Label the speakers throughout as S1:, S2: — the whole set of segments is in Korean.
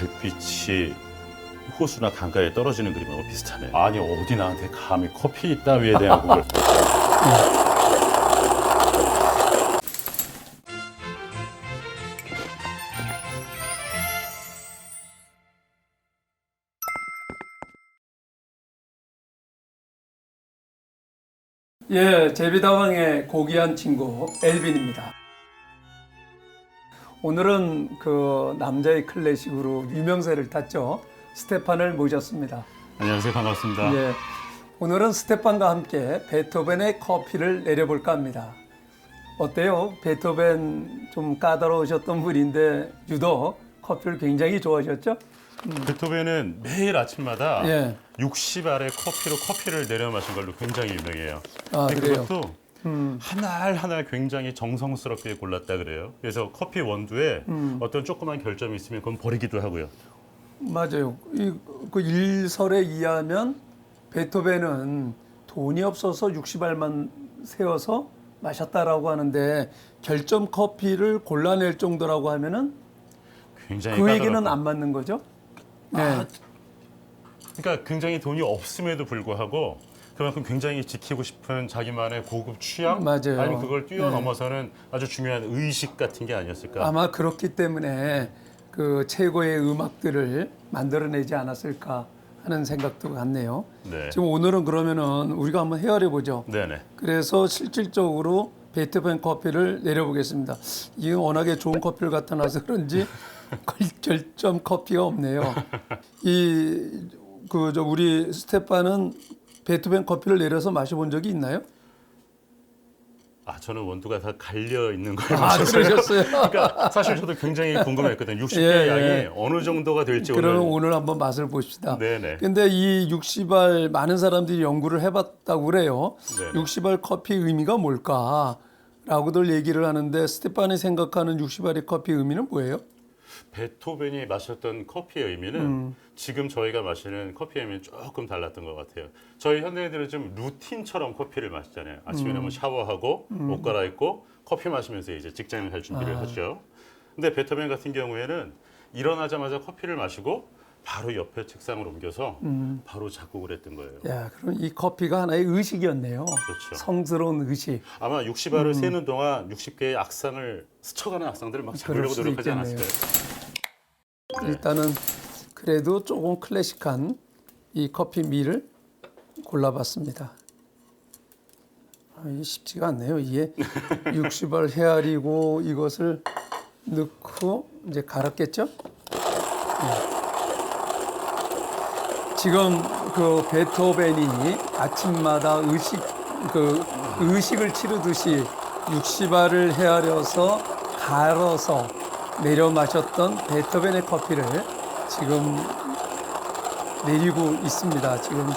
S1: 달빛이 호수나 강가에 떨어지는 그림하고 비슷하네. 아니 어디 나한테 감히 커피 따위에 대한 그걸.
S2: 예, 제비다방의 고귀한 친구 엘빈입니다. 오늘은 그 남자의 클래식으로 유명세를 탔죠. 스테판을 모셨습니다.
S1: 안녕하세요 반갑습니다.
S2: 예, 오늘은 스테판과 함께 베토벤의 커피를 내려볼까 합니다. 어때요? 베토벤 좀 까다로우셨던 분인데 유독 커피를 굉장히 좋아하셨죠?
S1: 베토벤은 매일 아침마다
S2: 예.
S1: 60알의 커피로 커피를 내려 마신 걸로 굉장히 유명해요.
S2: 아,
S1: 근데
S2: 그래요?
S1: 그것도 하나알 하나알 굉장히 정성스럽게 골랐다 그래요. 그래서 커피 원두에
S2: 음.
S1: 어떤 조그만 결점이 있으면 그건 버리기도 하고요.
S2: 맞아요. 이, 그 일설에 의하면 베토벤은 돈이 없어서 60알만 세워서 마셨다라고 하는데 결점 커피를 골라낼 정도라고 하면은
S1: 굉장히
S2: 그 얘기는. 안 맞는 거죠? 네.
S1: 아, 그러니까 굉장히 돈이 없음에도 불구하고 그만큼 굉장히 지키고 싶은 자기만의 고급 취향
S2: 맞아요.
S1: 아니면 그걸
S2: 네.
S1: 뛰어넘어서는 아주 중요한 의식 같은 게 아니었을까.
S2: 아마 그렇기 때문에 그 최고의 음악들을 만들어내지 않았을까 하는 생각도 같네요.
S1: 네.
S2: 지금 오늘은 그러면은 우리가 한번 헤아려 보죠.
S1: 네네.
S2: 그래서 실질적으로 베토벤 커피를 내려보겠습니다. 이게 워낙에 좋은 커피를 갖다 놔서 그런지 걸- 결점 커피가 없네요. 이 그 저 우리 스테파는 베토벤 커피를 내려서 마셔본 적이 있나요?
S1: 아 저는 원두가 다 갈려 있는
S2: 걸아
S1: 마셨어요.
S2: 그러셨어요.
S1: 그러니까 사실 저도 굉장히 궁금했거든요. 60개
S2: 예,
S1: 양이
S2: 예.
S1: 어느 정도가 될지
S2: 그러면
S1: 오늘.
S2: 오늘 한번 맛을 보십시다.
S1: 네네.
S2: 근데 이 60알 많은 사람들이 연구를 해봤다고 그래요.
S1: 네네.
S2: 60알 커피 의미가 뭘까?라고들 얘기를 하는데 스테판이 생각하는 60알의 커피 의미는 뭐예요?
S1: 베토벤이 마셨던 커피의 의미는
S2: 음.
S1: 지금 저희가 마시는 커피의 의미는 조금 달랐던 것 같아요. 저희 현대인들은 좀 루틴처럼 커피를 마시잖아요. 아침에
S2: 음.
S1: 되면 샤워하고 옷 갈아입고 커피 마시면서 이제 직장을 갈 준비를
S2: 아.
S1: 하죠. 근데 베토벤 같은 경우에는 일어나자마자 커피를 마시고 바로 옆에 책상을 옮겨서
S2: 음.
S1: 바로 작곡을 했던 거예요.
S2: 야, 그럼 이 커피가 하나의 의식이었네요.
S1: 그렇죠.
S2: 성스러운 의식.
S1: 아마 60알을 세는 동안 60개의 악상을 스쳐가는 악상들을 막
S2: 음.
S1: 잡으려고 노력하지. 않았을까요? 네.
S2: 일단은 그래도 조금 클래식한 이 커피 밀을 골라봤습니다. 아, 이게 쉽지가 않네요. 이게 60알 헤아리고 이것을 넣고 이제 갈았겠죠? 네. 지금 그 베토벤이 아침마다 의식 그 의식을 치르듯이 60알을 헤아려서 갈아서 내려 마셨던 베토벤의 커피를 지금 내리고 있습니다. 지금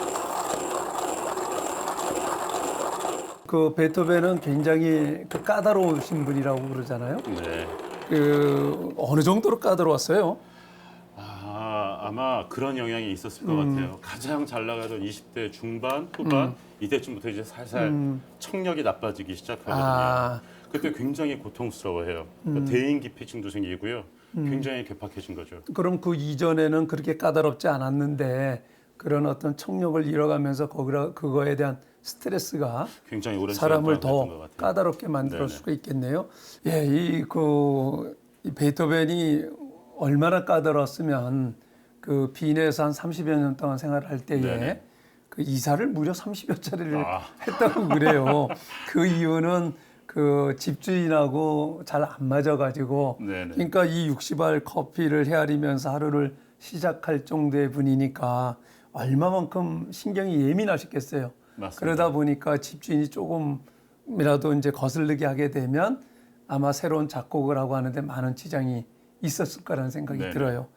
S2: 그 베토벤은 굉장히 그 까다로우신 분이라고 그러잖아요.
S1: 네.
S2: 그 어느 정도로 까다로웠어요?
S1: 아, 아마 그런 영향이 있었을 것
S2: 음.
S1: 같아요. 가장 잘 나가던 20대 중반, 후반 이때쯤부터 이제 살살 청력이 나빠지기 시작하거든요.
S2: 음. 아,
S1: 그때 굉장히 고통스러워해요. 그러니까 대인 기피증도 생기고요. 굉장히 괴팍해진 거죠.
S2: 그럼 그 이전에는 그렇게 까다롭지 않았는데 그런 어떤 청력을 잃어가면서 거기라 그거에 대한 스트레스가
S1: 굉장히 오랜
S2: 사람을
S1: 시간 동안
S2: 더
S1: 했던 것 같아요.
S2: 까다롭게 만들
S1: 네네.
S2: 수가 있겠네요. 예, 이그 이 베토벤이 얼마나 까다로웠으면 그 빈에서 한 30여 년 동안 생활할 때에
S1: 네네.
S2: 그 이사를 무려 30여 차례를
S1: 아.
S2: 했다고 그래요. 그 이유는 그 집주인하고 잘 안 맞아가지고
S1: 네네.
S2: 그러니까 이 60알 커피를 헤아리면서 하루를 시작할 정도의 분이니까 얼마만큼 신경이 예민하셨겠어요.
S1: 맞습니다.
S2: 그러다 보니까 집주인이 조금이라도 이제 거슬리게 하게 되면 아마 새로운 작곡을 하고 하는데 많은 지장이 있었을 거라는 생각이
S1: 네네.
S2: 들어요.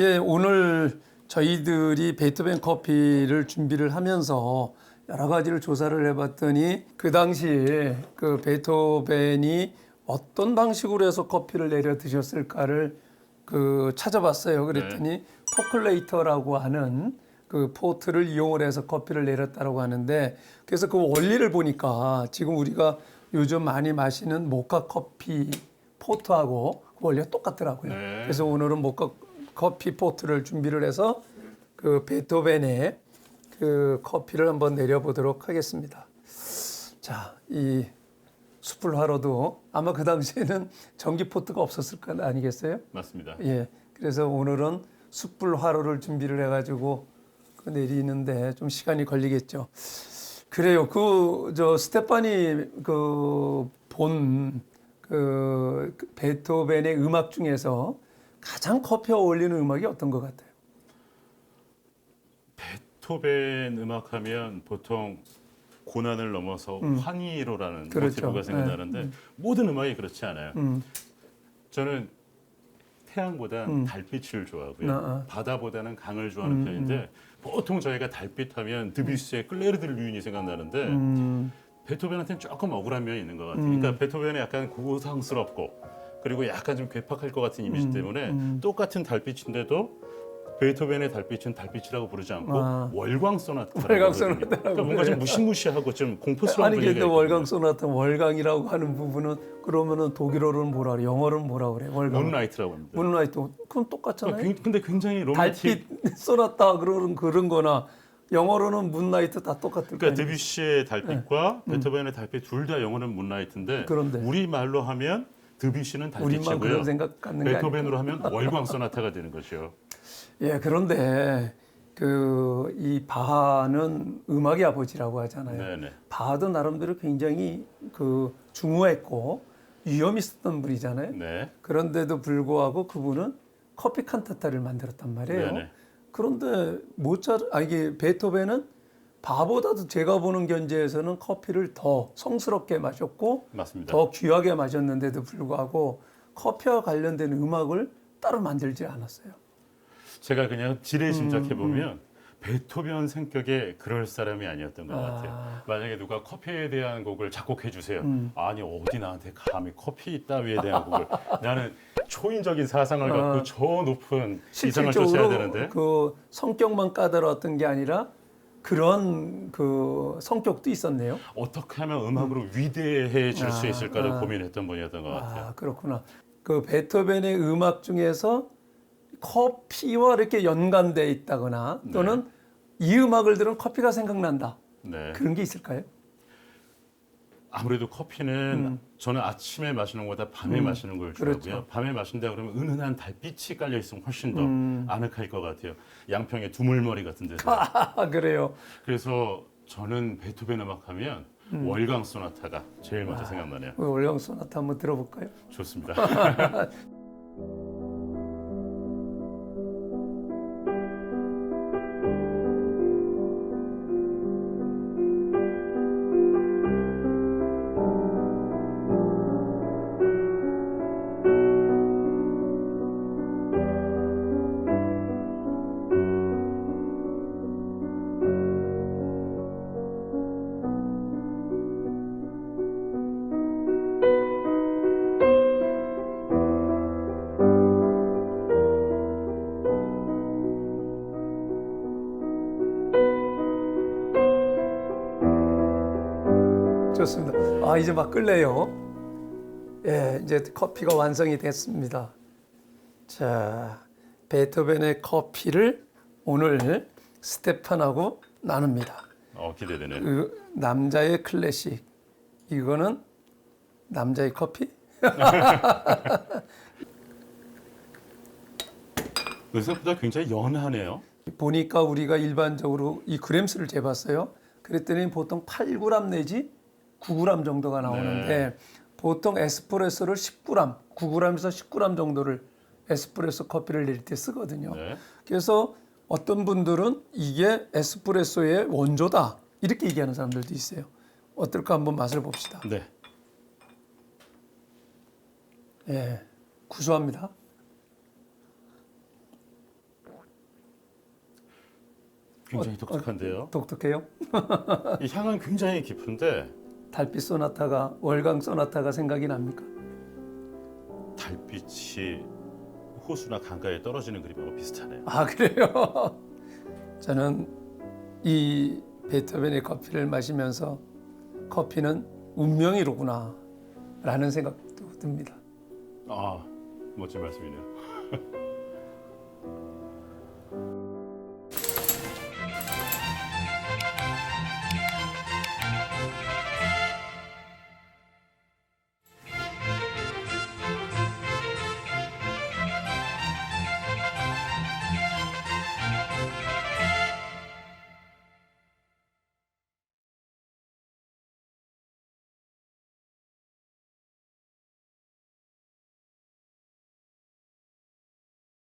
S2: 예, 오늘 저희들이 베토벤 커피를 준비를 하면서 여러 가지를 조사를 해봤더니 그 당시에 그 베토벤이 어떤 방식으로 해서 커피를 내려 드셨을까를 그 찾아봤어요. 그랬더니 포클레이터라고 하는 그 포트를 이용을 해서 커피를 내렸다고 하는데 그래서 그 원리를 보니까 지금 우리가 요즘 많이 마시는 모카 커피 포트하고 그 원리가 똑같더라고요.
S1: 네.
S2: 그래서 오늘은 모카 커피 포트를 준비를 해서 그 베토벤의 그 커피를 한번 내려보도록 하겠습니다. 자, 이 숯불 화로도 아마 그 당시에는 전기 포트가 없었을 거 아니겠어요?
S1: 맞습니다.
S2: 예. 그래서 오늘은 숯불 화로를 준비를 해가지고 그 내리는데 좀 시간이 걸리겠죠. 그래요. 그 저 스테파니 그 그본 그 베토벤의 음악 중에서 가장 커피와 어울리는 음악이 어떤 것 같아요?
S1: 베토벤 음악하면 보통 고난을 넘어서 환희로라는
S2: 음. 그렇죠.
S1: 모티브가 생각나는데 모든 음악이 그렇지 않아요.
S2: 음.
S1: 저는 태양보다
S2: 음.
S1: 달빛을 좋아하고요.
S2: 아, 아.
S1: 바다보다는 강을 좋아하는
S2: 음,
S1: 편인데 보통 저희가 달빛 하면 드뷔시의 클레르드 류인이 생각나는데
S2: 음,
S1: 베토벤한테는 조금 억울한 면이 있는 것 같아요.
S2: 음.
S1: 그러니까 베토벤은 약간 고상스럽고 그리고 약간 좀 괴팍할 것 같은 이미지
S2: 음,
S1: 때문에
S2: 음.
S1: 똑같은 달빛인데도 베토벤의 달빛은 달빛이라고 부르지 않고
S2: 아.
S1: 월광 소나타라고
S2: 월광
S1: 부르거든요.
S2: 소나타라고
S1: 그러니까 뭔가 좀 무시무시하고 좀 공포스러운
S2: 아니
S1: 분위기가
S2: 근데
S1: 있거든요.
S2: 월광 소나타 월광이라고 하는 부분은 그러면은 독일어로는 뭐라 그래? 영어로는 뭐라 그래? 월광.
S1: 문라이트라고 합니다.
S2: 문라이트. 그럼 똑같잖아요.
S1: 그러니까 굉- 근데 굉장히 로맨틱
S2: 달빛 쏘났다 그런 그런 거나 영어로는 문라이트 다 똑같을
S1: 그러니까
S2: 거예요.
S1: 드뷔시의 달빛과 베토벤의 달빛 둘 다 영어는 문라이트인데
S2: 음. 그런데.
S1: 우리 말로 하면 드뷔시는
S2: 우리만
S1: 달빛이고요.
S2: 그런 생각 갖는 게 아니고.
S1: 베토벤으로 하면 월광 소나타가 되는 거죠.
S2: 예, 그런데 그 이 바하는 음악의 아버지라고 하잖아요.
S1: 네네.
S2: 바하도 나름대로 굉장히 그 중후했고 위험 있었던 분이잖아요.
S1: 네.
S2: 그런데도 불구하고 그분은 커피 칸타타를 만들었단 말이에요.
S1: 네네.
S2: 그런데 모차르 아 이게 베토벤은 바보다도 제가 보는 견제에서는 커피를 더 성스럽게 마셨고
S1: 맞습니다.
S2: 더 귀하게 마셨는데도 불구하고 커피와 관련된 음악을 따로 만들지 않았어요.
S1: 제가 그냥 지레
S2: 음,
S1: 짐작해 보면 베토벤 성격에 그럴 사람이 아니었던 것
S2: 아.
S1: 같아요. 만약에 누가 커피에 대한 곡을 작곡해 주세요.
S2: 음.
S1: 아니 어디 나한테 감히 커피 따위에 대한 곡을 나는 초인적인 사상을 갖고
S2: 아.
S1: 저 높은 이상을 쫓아야
S2: 실질적으로
S1: 되는데
S2: 그 성격만 까다로웠던 게 아니라 그런 그 성격도 있었네요.
S1: 어떻게 하면 음악으로 위대해 질 수
S2: 아,
S1: 있을까를
S2: 아.
S1: 고민했던 분이었던 것 같아요.
S2: 아, 그렇구나. 그 베토벤의 음악 중에서 커피와 이렇게 연관돼 있다거나 또는 이 음악을 들으면 커피가 생각난다.
S1: 네.
S2: 그런 게 있을까요?
S1: 아무래도 커피는 저는 아침에 마시는 것보다 밤에
S2: 음,
S1: 마시는 걸 좋아하고요.
S2: 그렇죠.
S1: 밤에 마신다 그러면 은은한 달빛이 깔려 있으면 훨씬 더
S2: 음.
S1: 아늑할 것 같아요. 양평의 두물머리 같은 데서.
S2: 아, 그래요.
S1: 그래서 저는 베토벤 음악하면
S2: 음.
S1: 월광 소나타가 제일
S2: 아.
S1: 먼저 생각나네요.
S2: 월광 소나타 한번 들어볼까요?
S1: 좋습니다.
S2: 좋습니다. 아 이제 막 끓네요. 예, 이제 커피가 완성이 됐습니다. 자, 베토벤의 커피를 오늘 스테판하고 나눕니다.
S1: 어, 기대되네요.
S2: 그 남자의 클래식 이거는 남자의 커피?
S1: 생각보다 굉장히 연하네요.
S2: 보니까 우리가 일반적으로 이 그램수를 재봤어요. 그랬더니 보통 8g 내지 9g 정도가 나오는데 보통 에스프레소를 10g, 9g에서 10g 정도를 에스프레소 커피를 낼 때 쓰거든요.
S1: 네.
S2: 그래서 어떤 분들은 이게 에스프레소의 원조다 이렇게 얘기하는 사람들도 있어요. 어떨까 한번 맛을 봅시다.
S1: 네.
S2: 예, 구수합니다.
S1: 굉장히 독특한데요.
S2: 독특해요.
S1: 이 향은 굉장히 깊은데
S2: 달빛 소나타가 월광 소나타가 생각이 납니까?
S1: 달빛이 호수나 강가에 떨어지는 그림하고 비슷하네요.
S2: 아 그래요? 저는 이 베토벤의 커피를 마시면서 커피는 운명이로구나 라는 생각도 듭니다.
S1: 아, 멋진 말씀이네요.